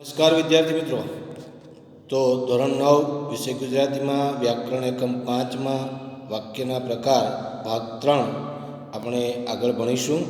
નમસ્કાર વિદ્યાર્થી મિત્રો. તો ધોરણ નવ, વિષય ગુજરાતીમાં, વ્યાકરણ એકમ પાંચમાં, વાક્યના પ્રકાર, ભાગ ત્રણ, આપણે આગળ ભણીશું.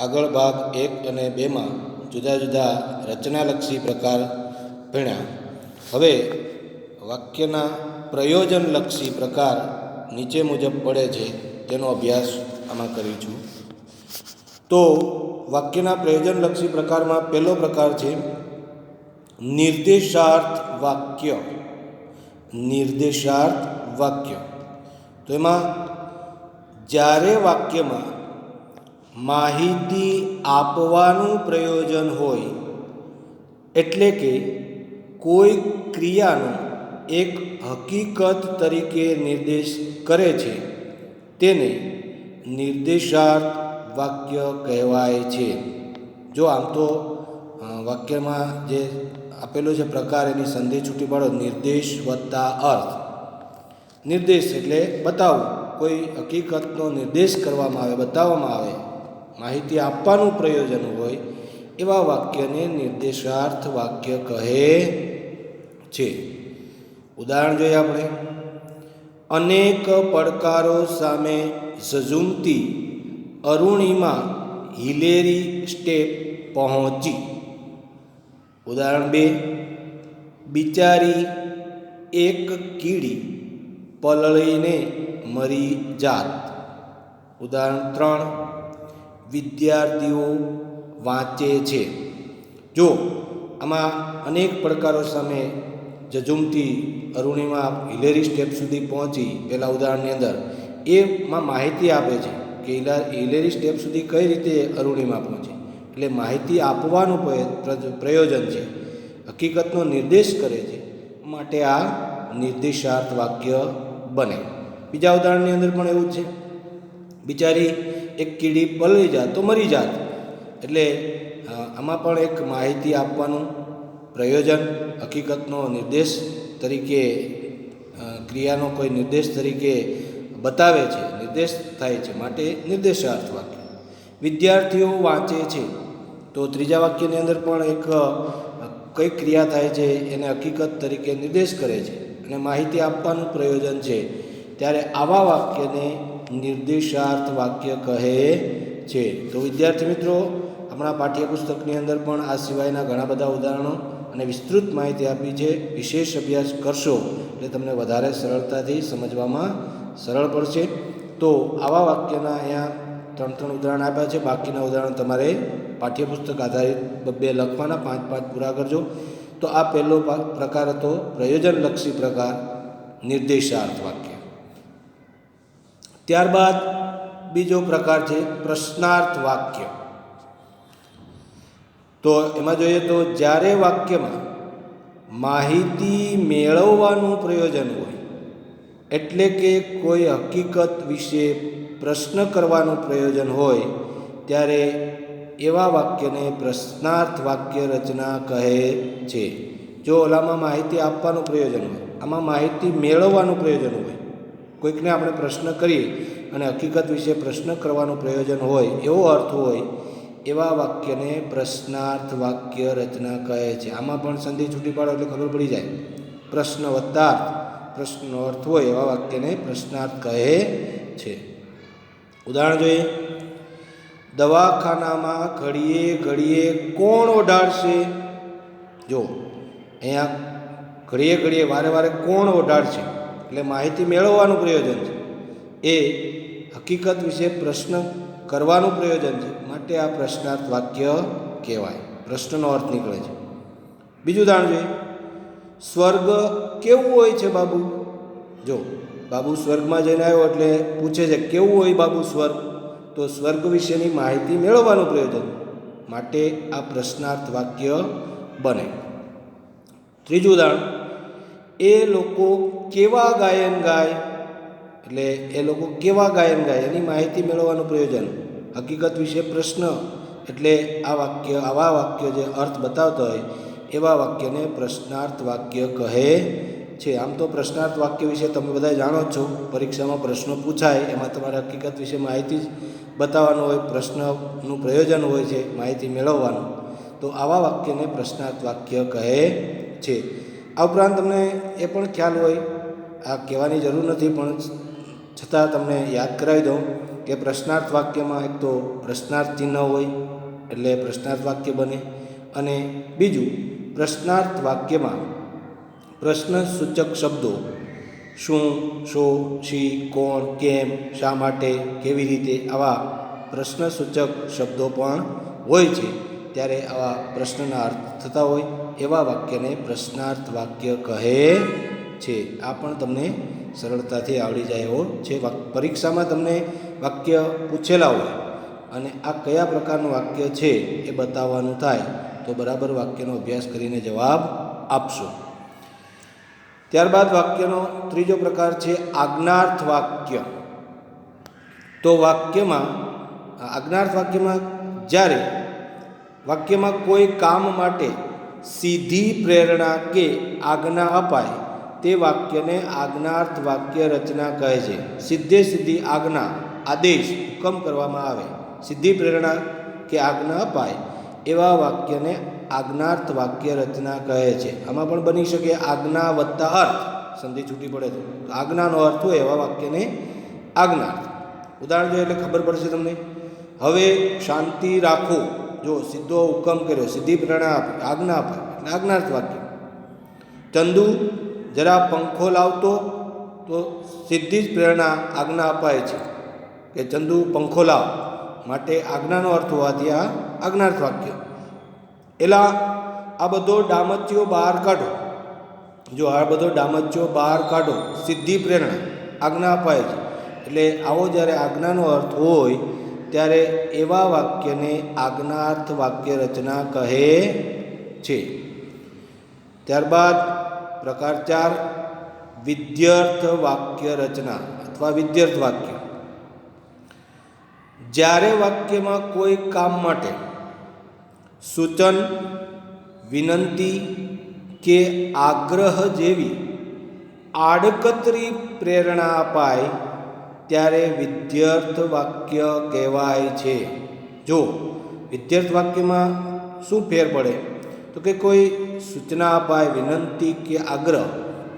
આગળ ભાગ એક અને બેમાં જુદા જુદા રચનાલક્ષી પ્રકાર ભણ્યા. હવે વાક્યના પ્રયોજનલક્ષી પ્રકાર નીચે મુજબ પડે છે તેનો અભ્યાસ આમાં કરીશું તો વાક્યના પ્રયોજનલક્ષી પ્રકારમાં પહેલો પ્રકાર છે નિર્દેશાર્થ વાક્ય. નિર્દેશાર્થ વાક્ય. તો એમાં જ્યારે વાક્યમાં માહિતી આપવાનું પ્રયોજન હોય, એટલે કે કોઈ ક્રિયાનો એક હકીકત તરીકે નિર્દેશ કરે છે, તેને નિર્દેશાર્થ વાક્ય કહેવાય છે. જો આમ તો વાક્યમાં જે આપેલો છે પ્રકાર, એની સંધિ છૂટી પાડો. નિર્દેશ વત્તા અર્થ. નિર્દેશ એટલે બતાવવું. કોઈ હકીકતનો નિર્દેશ કરવામાં આવે, બતાવવામાં આવે, માહિતી આપવાનું પ્રયોજન હોય, એવા વાક્યને નિર્દેશાર્થ વાક્ય કહે છે. ઉદાહરણ જોઈએ આપણે. અનેક પડકારો સામે ઝઝુમતી અરુણિમા હિલેરી સ્ટેપ પહોંચી. ઉદાહરણ બે. બિચારી એક કીડી પલળીને મરી જાત. ઉદાહરણ ત્રણ. વિદ્યાર્થીઓ વાંચે છે. જો, આમાં અનેક પડકારો સામે જજુમતી અરુણિમા હિલેરી સ્ટેપ સુધી પહોંચી પહેલાં ઉદાહરણની અંદર. એમાં માહિતી આપે છે કે હિલેરી સ્ટેપ સુધી કઈ રીતે અરુણિમા પહોંચી? એટલે માહિતી આપવાનું પ્રયોજન છે. હકીકતનો નિર્દેશ કરે છે. માટે આ નિર્દેશાર્થ વાક્ય બને. બીજા ઉદાહરણની અંદર પણ એવું જ છે. બિચારી એક કીડી પલળી જાત તો મરી જાત. એટલે આમાં પણ એક માહિતી આપવાનું પ્રયોજન, હકીકતનો નિર્દેશ તરીકે ક્રિયાનો કોઈ નિર્દેશ તરીકે બતાવે છે. નિર્દેશ થાય છે. માટે નિર્દેશાર્થ વાક્ય. વિદ્યાર્થીઓ વાંચે છે. તો ત્રીજા વાક્યની અંદર પણ એક કઈ ક્રિયા થાય છે, એને હકીકત તરીકે નિર્દેશ કરે છે અને માહિતી આપવાનું પ્રયોજન છે. ત્યારે આવા વાક્યને નિર્દેશાર્થ વાક્ય કહે છે. તો વિદ્યાર્થી મિત્રો, આપણા પાઠ્યપુસ્તકની અંદર પણ આ સિવાયના ઘણા બધા ઉદાહરણો અને વિસ્તૃત માહિતી આપી છે. વિશેષ અભ્યાસ કરશો એટલે તમને વધારે સરળતાથી સમજવામાં સરળ પડશે. તો આવા વાક્યના અહીંયા ત્રણ ત્રણ ઉદાહરણ આપ્યા છે. બાકીના ઉદાહરણ તમારે પાઠ્યપુસ્તક આધારિત બે લખવાના, પાંચ પાંચ પૂરા કરજો. તો આ પહેલો પ્રકાર હતો પ્રયોજનલક્ષી પ્રકાર નિર્દેશાર્થ વાક્ય. ત્યારબાદ બીજો પ્રકાર છે પ્રશ્નાર્થ વાક્ય. તો એમાં જોઈએ તો જ્યારે વાક્યમાં માહિતી મેળવવાનું પ્રયોજન હોય, એટલે કે કોઈ હકીકત વિશે પ્રશ્ન કરવાનું પ્રયોજન હોય, ત્યારે એવા વાક્યને પ્રશ્નાર્થ વાક્ય રચના કહે છે. જો ઓલામાં માહિતી આપવાનું પ્રયોજન હોય, આમાં માહિતી મેળવવાનું પ્રયોજન હોય, કોઈકને આપણે પ્રશ્ન કરીએ અને હકીકત વિશે પ્રશ્ન કરવાનું પ્રયોજન હોય, એવો અર્થ હોય, એવા વાક્યને પ્રશ્નાર્થ વાક્ય રચના કહે છે. આમાં પણ સંધિ છૂટી પાડો એટલે ખબર પડી જાય. પ્રશ્ન વત્તાર્થ પ્રશ્નનો અર્થ હોય, એવા વાક્યને પ્રશ્નાર્થ કહે છે. ઉદાહરણ જોઈએ. દવાખાનામાં ઘડીએ ઘડીએ કોણ ઓઢાડશે? જો, અહીંયા ઘડીએ ઘડીએ વારે વારે કોણ ઓઢાડશે? એટલે માહિતી મેળવવાનું પ્રયોજન છે. એ હકીકત વિશે પ્રશ્ન કરવાનું પ્રયોજન છે. માટે આ પ્રશ્નાર્થ વાક્ય કહેવાય. પ્રશ્નનો અર્થ નીકળે છે. બીજું ઉદાહરણ જોઈએ. સ્વર્ગ કેવું હોય છે બાબુ? જો બાબુ સ્વર્ગમાં જઈને આવ્યો એટલે પૂછે છે, કેવું હોય બાબુ સ્વર્ગ? તો સ્વર્ગ વિશેની માહિતી મેળવવાનું પ્રયોજન માટે આ પ્રશ્નાર્થ વાક્ય બને. ત્રીજું ઉદાહરણ, એ લોકો કેવા ગાયન ગાય? એટલે એ લોકો કેવા ગાયન ગાય? એની માહિતી મેળવવાનું પ્રયોજન. હકીકત વિશે પ્રશ્ન. એટલે આ વાક્ય, આવા વાક્ય જે અર્થ બતાવતો હોય, એવા વાક્યને પ્રશ્નાર્થ વાક્ય કહે છે. આમ તો પ્રશ્નાર્થ વાક્ય વિશે તમે બધા જાણો જ છો. પરીક્ષામાં પ્રશ્નો પૂછાય, એમાં તમારે હકીકત વિશે માહિતી જ બતાવવાનું હોય, પ્રશ્નનું પ્રયોજન હોય છે, માહિતી મેળવવાનું. તો આવા વાક્યને પ્રશ્નાર્થ વાક્ય કહે છે. આ ઉપરાંત તમને એ પણ ખ્યાલ હોય, આ કહેવાની જરૂર નથી, પણ છતાં તમને યાદ કરાવી દઉં કે પ્રશ્નાર્થ વાક્યમાં એક તો પ્રશ્નાર્થ ચિહ્ન હોય, એટલે પ્રશ્નાર્થ વાક્ય બને. અને બીજું, પ્રશ્નાર્થ વાક્યમાં પ્રશ્ન સૂચક શબ્દો. શું, શો, શી, કોણ, કેમ, શા માટે, કેવી રીતે આવા પ્રશ્ન સૂચક શબ્દો પણ હોય છે. ત્યારે આવા પ્રશ્નના અર્થ થતા હોય એવા વાક્યને પ્રશ્નાર્થ વાક્ય કહે છે. આ પણ તમને સરળતાથી આવડી જાય એવો છે. પરીક્ષામાં તમને વાક્ય પૂછેલા હોય અને આ કયા પ્રકારનું વાક્ય છે એ બતાવવાનું થાય તો બરાબર વાક્યનો અભ્યાસ કરીને જવાબ આપશો. ત્યારબાદ વાક્યનો ત્રીજો પ્રકાર છે આજ્ઞાર્થ વાક્ય. તો વાક્યમાં, આજ્ઞાર્થ વાક્યમાં જ્યારે વાક્યમાં કોઈ કામ માટે સીધી પ્રેરણા કે આજ્ઞા અપાય, તે વાક્યને આજ્ઞાર્થ વાક્ય રચના કહે છે. સીધે સીધી આજ્ઞા, આદેશ હુકમ કરવામાં આવે. સીધી પ્રેરણા કે આજ્ઞા અપાય, એવા વાક્યને આજ્ઞાર્થ વાક્ય રચના કહે છે. આમાં પણ બની શકે આજ્ઞા વત્તા અર્થ. સંધિ છૂટી પડે તો તો આજ્ઞાનો અર્થ હોય એવા વાક્યને આજ્ઞાર્થ. ઉદાહરણ જોઈએ એટલે ખબર પડશે તમને. હવે શાંતિ રાખો. જો સીધો હુકમ કર્યો, સીધી પ્રેરણા આપી, આજ્ઞા આપે, એટલે આજ્ઞાર્થ વાક્ય. ચંદુ જરા પંખો લાવતો તો સીધી જ પ્રેરણા આજ્ઞા અપાય છે. કે ચંદુ પંખો લાવ. માટે આજ્ઞાનો અર્થ હોવાથી આ આજ્ઞાર્થ વાક્ય. એલા, આ બધો ડામચ્યો બહાર કાઢો. જો આ બધો ડામચ્યો બહાર કાઢો, સિદ્ધિ પ્રેરણા, આજ્ઞા અપાય છે. એટલે આવો જ્યારે આજ્ઞાનો અર્થ હોય, ત્યારે એવા વાક્યને આજ્ઞાર્થ વાક્ય રચના કહે છે. ત્યારબાદ પ્રકાર ચાર, વિદ્યાર્થ વાક્ય રચના અથવા વિદ્યાર્થ વાક્ય. જ્યારે વાક્યમાં કોઈ કામ માટે સૂચન, વિનંતી કે આગ્રહ જેવી આડકતરી પ્રેરણા અપાય ત્યારે વિદ્યાર્થ વાક્ય કહેવાય છે. જો વિદ્યાર્થ વાક્યમાં શું ફેર પડે? તો કે કોઈ સૂચના અપાય, વિનંતી કે આગ્રહ,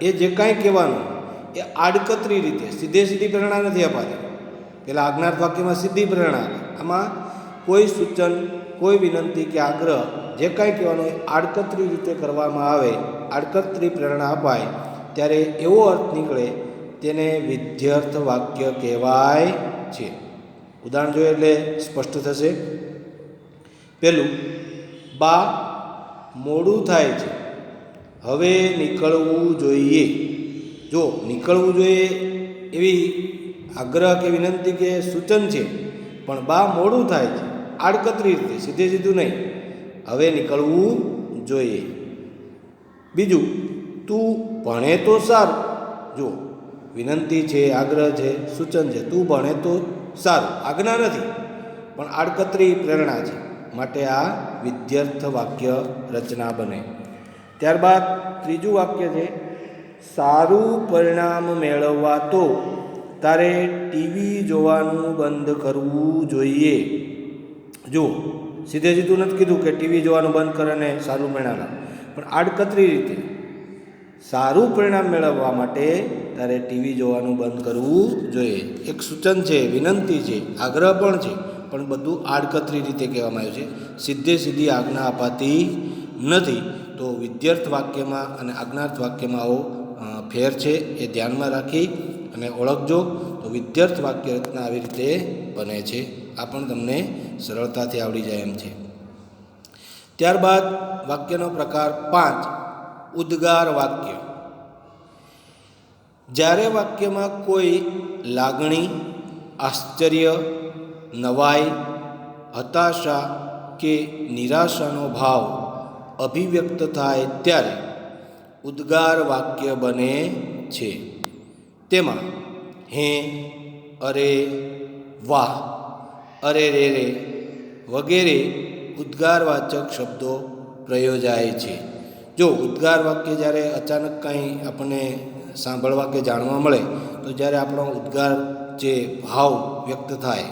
એ જે કાંઈ કહેવાનું, એ આડકતરી રીતે, સીધે સીધી પ્રેરણા નથી અપાતી. પેલા આજ્ઞાર્થ વાક્યમાં સીધી પ્રેરણા. આમાં કોઈ સૂચન કોઈ વિનંતી કે આગ્રહ જે કાંઈ કહેવાનું એ આડકતરી રીતે કરવામાં આવે, આડકતરી પ્રેરણા અપાય, ત્યારે એવો અર્થ નીકળે તેને વિદ્યાર્થ વાક્ય કહેવાય છે. ઉદાહરણ જોઈએ એટલે સ્પષ્ટ થશે. પેલું, બા, મોડું થાય છે. હવે નીકળવું જોઈએ. જો નીકળવું જોઈએ એવી આગ્રહ કે વિનંતી કે સૂચન છે, પણ બા મોડું થાય છે. આડકતરી રીતે, સીધે સીધું નહીં. હવે નીકળવું જોઈએ. બીજું, તું ભણે તો સારું. જો વિનંતી છે, આગ્રહ છે, સૂચન છે. તું ભણે તો સારું. આજ્ઞા નથી, પણ આડકતરી પ્રેરણા છે. માટે આ વિદ્યાર્થ વાક્ય રચના બને. ત્યારબાદ ત્રીજું વાક્ય છે, સારું પરિણામ મેળવવા તો તારે ટીવી જોવાનું બંધ કરવું જોઈએ. જો સીધે સીધું નથી કીધું કે ટીવી જોવાનું બંધ કરે અને સારું પરિણામ પણ આડકતરી રીતે સારું પરિણામ મેળવવા માટે તારે ટીવી જોવાનું બંધ કરવું જોઈએ. એક સૂચન છે, વિનંતી છે, આગ્રહ પણ છે, પણ બધું આડકતરી રીતે કહેવામાં આવ્યું છે. સીધે સીધી આજ્ઞા અપાતી નથી. તો વિદ્યાર્થ વાક્યમાં અને આજ્ઞાર્થ વાક્યમાં આવો ફેર છે એ ધ્યાનમાં રાખી અને ઓળખજો તો વિદ્યાર્થ વાક્ય રચના આવી રીતે બને છે. આ પણ તમને સરળતાથી આવડી જાય એમ છે. ત્યારબાદ વાક્યનો પ્રકાર પાંચ, ઉદ્ગાર વાક્ય. જ્યારે વાક્યમાં કોઈ લાગણી, આશ્ચર્ય, નવાઈ, હતાશા કે નિરાશાનો ભાવ અભિવ્યક્ત થાય ત્યારે ઉદ્ગાર વાક્ય બને છે. તેમાં હે, અરે, વાહ, અરે રે રે, વગેરે ઉદ્ગારવાચક શબ્દો પ્રયોજાય છે. જો ઉદ્ગાર વાક્ય જ્યારે અચાનક કાંઈ આપણને સાંભળવા કે જાણવા મળે, તો જ્યારે આપણો ઉદ્ગાર જે ભાવ વ્યક્ત થાય,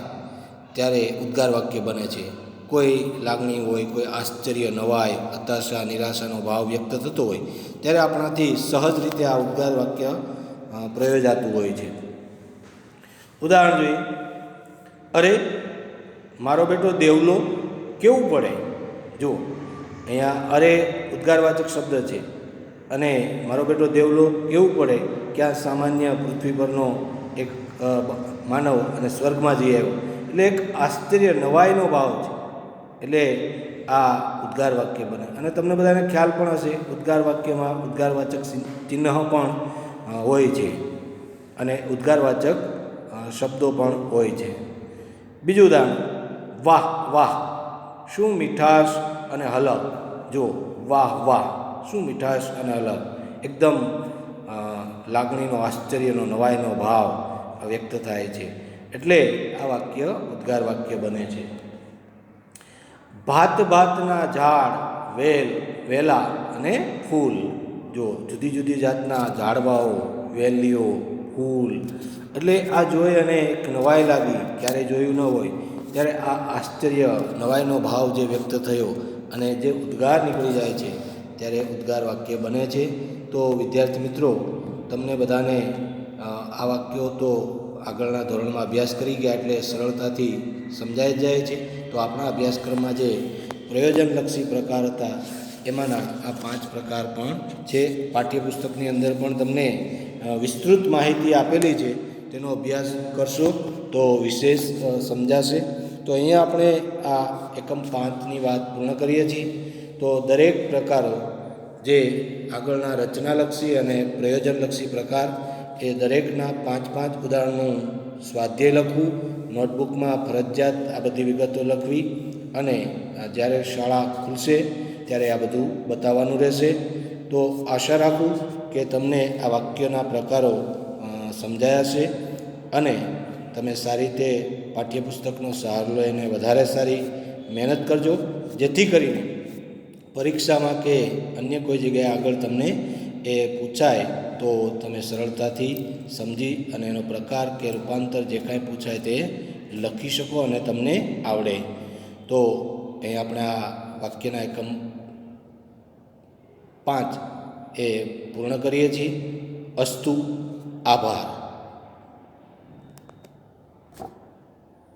ત્યારે ઉદ્ગાર વાક્ય બને છે. કોઈ લાગણી હોય, કોઈ આશ્ચર્ય નવાય, હતાશા, નિરાશાનો ભાવ વ્યક્ત થતો હોય, ત્યારે આપણાથી સહજ રીતે આ ઉદ્ગાર વાક્ય પ્રયોજાતું હોય છે. ઉદાહરણ જોઈએ. અરે, મારો બેટો દેવલો કેવું પડે? જો અહીંયા અરે ઉદ્ગારવાચક શબ્દ છે. અને મારો બેટો દેવલો કેવું પડે કે આ સામાન્ય પૃથ્વી પરનો એક માનવ અને સ્વર્ગમાં જઈ આવ્યો. એટલે એક આશ્ચર્ય નવાઈનો ભાવ છે. એટલે આ ઉદ્ગાર વાક્ય બને. અને તમને બધાને ખ્યાલ પણ હશે ઉદ્ગાર વાક્યમાં ઉદ્ગારવાચક ચિહ્ન પણ હોય છે. અને ઉદ્ગારવાચક શબ્દો પણ હોય છે. બીજું ઉદાહરણ, વાહ વાહ, શું મીઠાશ અને હલક? જો, વાહ વાહ, શું મીઠાશ અને હલક? એકદમ લાગણીનો, આશ્ચર્યનો, નવાઈનો ભાવ વ્યક્ત થાય છે. એટલે આ વાક્ય ઉદ્ગાર વાક્ય બને છે. ભાત ભાતના ઝાડ, વેલ, વેલા અને ફૂલ. જો જુદી જુદી જાતના ઝાડવાઓ, વેલીઓ, ફૂલ, એટલે આ જોઈ અને એક નવાઈ લાગી. ક્યારે જોયું ન હોય, ત્યારે આ આશ્ચર્ય, નવાઈનો ભાવ જે વ્યક્ત થયો અને જે ઉદ્ગાર નીકળી જાય છે, ત્યારે ઉદ્ગાર વાક્ય બને છે. તો વિદ્યાર્થી મિત્રો, તમને બધાને આ વાક્યો તો આગળના ધોરણમાં અભ્યાસ કરી ગયા એટલે સરળતાથી સમજાઈ જાય છે. તો આપણા અભ્યાસક્રમમાં જે પ્રયોજનલક્ષી પ્રકાર હતા એમાંના આ પાંચ પ્રકાર પણ છે પાઠ્યપુસ્તકની અંદર પણ તમને વિસ્તૃત માહિતી આપેલી છે, તેનો અભ્યાસ કરશો તો વિશેષ સમજાશે. તો અહીંયા આપણે આ એકમ પાંચની વાત પૂર્ણ કરીએ છીએ. તો દરેક પ્રકારો જે આગળના રચનાલક્ષી અને પ્રયોજનલક્ષી પ્રકાર, એ દરેકના પાંચ પાંચ ઉદાહરણનું સ્વાધ્યાય લખવું, નોટબુકમાં ફરજિયાત આ બધી વિગતો લખવી અને જ્યારે શાળા ખુલશે ત્યારે આ બધું બતાવવાનું રહેશે. તો આશા રાખું કે તમને આ વાક્યના પ્રકારો સમજાયા છે અને તમે સારી રીતે પાઠ્યપુસ્તકનો સહારો લઈને વધારે સારી મહેનત કરજો. જેથી કરીને પરીક્ષામાં કે અન્ય કોઈ જગ્યાએ આગળ તમને એ પૂછાય તો તમે સરળતાથી સમજી અને એનો પ્રકાર કે રૂપાંતર જે કાંઈ પૂછાય તે લખી શકો અને તમને આવડે. તો અહીં આપણે આ વાક્યના એકમ પાંચ એ પૂર્ણ કરીએ છીએ. અસ્તુ આભાર.